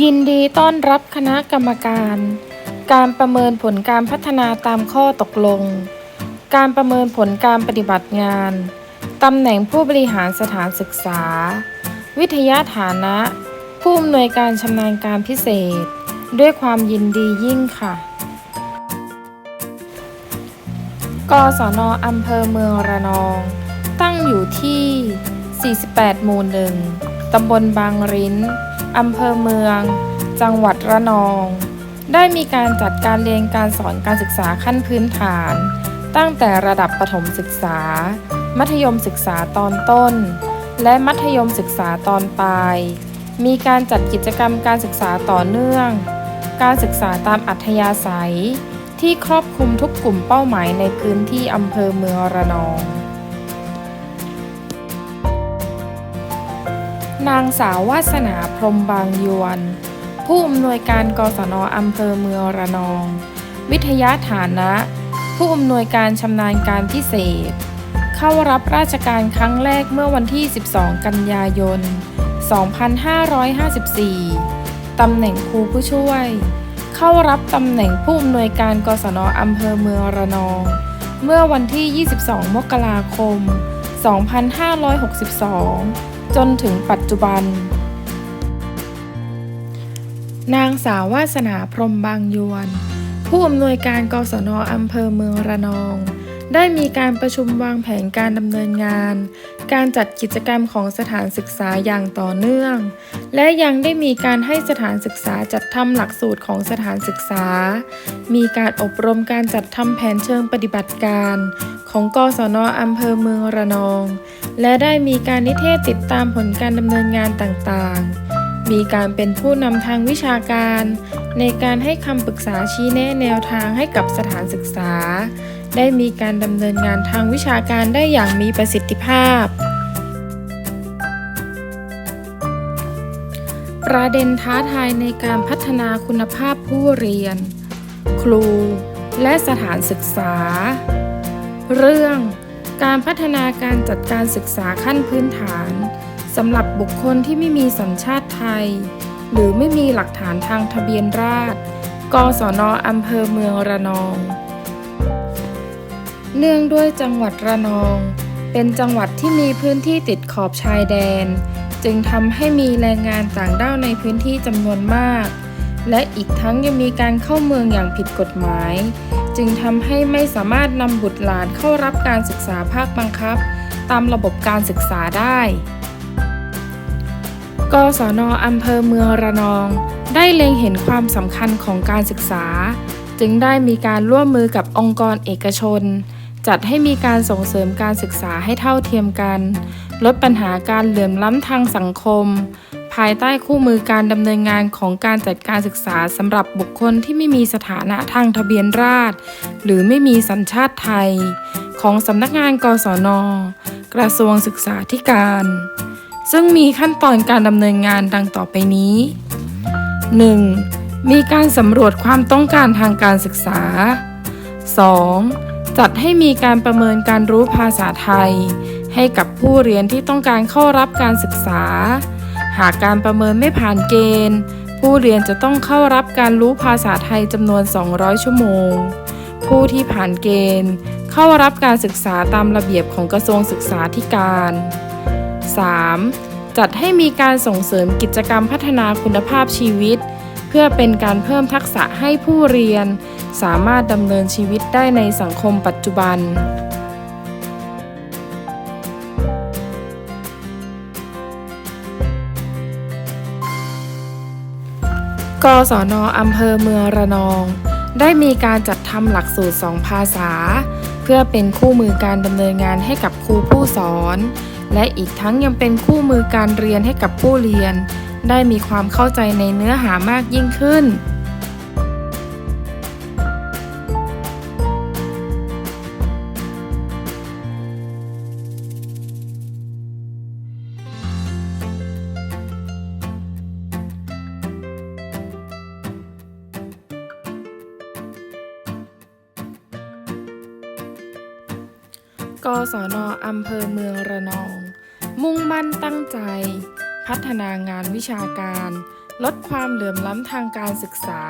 ยินดีต้อนรับคณะกรรมการ การประเมินผลการพัฒนาตามข้อตกลง การประเมินผลการปฏิบัติงาน ตำแหน่งผู้บริหารสถานศึกษา วิทยาฐานะ ผู้อำนวยการชำนาญการพิเศษ ด้วยความยินดียิ่งค่ะ กศนอำเภอเมืองระนอง ตั้งอยู่ที่ 48 หมู่หนึ่งตำบลบางริ้น อำเภอเมือง จังหวัดระนอง ได้มีการจัดการเรียนการสอนการศึกษาขั้นพื้นฐาน ตั้งแต่ระดับประถมศึกษา มัธยมศึกษาตอนต้น และมัธยมศึกษาตอนปลาย มีการจัดกิจกรรมการศึกษาต่อเนื่อง การศึกษาตามอัธยาศัย ที่ครอบคลุมทุกกลุ่มเป้าหมายในพื้นที่อำเภอเมืองระนอง นางสาววาสนาพรมบางยวน ผู้อำนวยการกศนอำเภอเมืองระนอง วิทยาฐานะ ผู้อำนวยการชำนาญการพิเศษ เข้ารับราชการครั้งแรกเมื่อวันที่ 12 กันยายน 2554 ตำแหน่งครูผู้ช่วย เข้ารับตำแหน่งผู้อำนวยการกศนอำเภอเมืองระนอง เมื่อวันที่ 22 มกราคม 2562 จนถึงปัจจุบัน นางสาววาสนาพรมบางยวน ผู้อำนวยการกศนอำเภอเมืองระนอง ได้มีการประชุมวางแผนการดำเนินงาน การจัดกิจกรรมของสถานศึกษาอย่างต่อเนื่อง และยังได้มีการให้สถานศึกษาจัดทำหลักสูตรของสถานศึกษา มีการอบรมการจัดทำแผนเชิงปฏิบัติการ ของกศนอำเภอเมืองระนอง และได้มีการนิเทศติดตามผลการดำเนินงานต่างๆ มีการเป็นผู้นำทางวิชาการ ในการให้คำปรึกษาชี้แนะแนวทางให้กับสถานศึกษา ได้มีการดำเนินงานทางวิชาการได้อย่างมีประสิทธิภาพ ประเด็นท้าทายในการพัฒนาคุณภาพผู้เรียน ครู และสถานศึกษา เรื่องการพัฒนาการจัดการศึกษาขั้นพื้นฐานสำหรับบุคคลที่ไม่มีสัญชาติไทย หรือไม่มีหลักฐานทางทะเบียนราษฎรกศนอำเภอเมืองระนอง เนื่องด้วยจังหวัดระนอง เป็นจังหวัดที่มีพื้นที่ติดขอบชายแดน จึงทำให้มีแรงงานต่างด้าวในพื้นที่จำนวนมาก และอีกทั้งยังมีการเข้าเมืองอย่างผิดกฎหมาย จึงทำให้ไม่สามารถนำบุตรหลานเข้ารับการศึกษาภาคบังคับ ตามระบบการศึกษาได้ กศนอำเภอเมืองระนอง ได้เล็งเห็นความสำคัญของการศึกษา จึงได้มีการร่วมมือกับองค์กรเอกชน จัดให้มีการส่งเสริมการศึกษาให้เท่าเทียมกัน ลดปัญหาการเหลื่อมล้ำทางสังคม ภายใต้คู่มือการดำเนินงานของการจัดการศึกษาสำหรับบุคคลที่ไม่มีสถานะทางทะเบียนราษฎรหรือไม่มีสัญชาติไทย ของสำนักงานกศน กระทรวงศึกษาธิการ ซึ่งมีขั้นตอนการดำเนินงานดังต่อไปนี้ 1. มีการสำรวจความต้องการทางการศึกษา 2. จัดให้มีการประเมินการรู้ภาษาไทย ให้กับผู้เรียนที่ต้องการเข้ารับการศึกษา หากการประเมินไม่ผ่านเกณฑ์ ผู้เรียนจะต้องเข้ารับการรู้ภาษาไทยจำนวน 200 ชั่วโมง ผู้ที่ผ่านเกณฑ์ เข้ารับการศึกษาตามระเบียบของกระทรวงศึกษาธิการ 3. จัดให้มีการส่งเสริมกิจกรรมพัฒนาคุณภาพชีวิต เพื่อเป็นการเพิ่มทักษะให้ผู้เรียน สามารถดำเนินชีวิตได้ในสังคมปัจจุบัน กศนอำเภอเมืองระนอง ได้มีการจัดทำหลักสูตร2ภาษา เพื่อเป็นคู่มือการดำเนินงานให้กับครูผู้สอน และอีกทั้งยังเป็นคู่มือการเรียนให้กับผู้เรียน ได้มีความเข้าใจในเนื้อหามากยิ่งขึ้น กศนอำเภอเมืองระนอง มุ่งมั่นตั้งใจ พัฒนางานวิชาการ ลดความเหลื่อมล้ำทางการศึกษา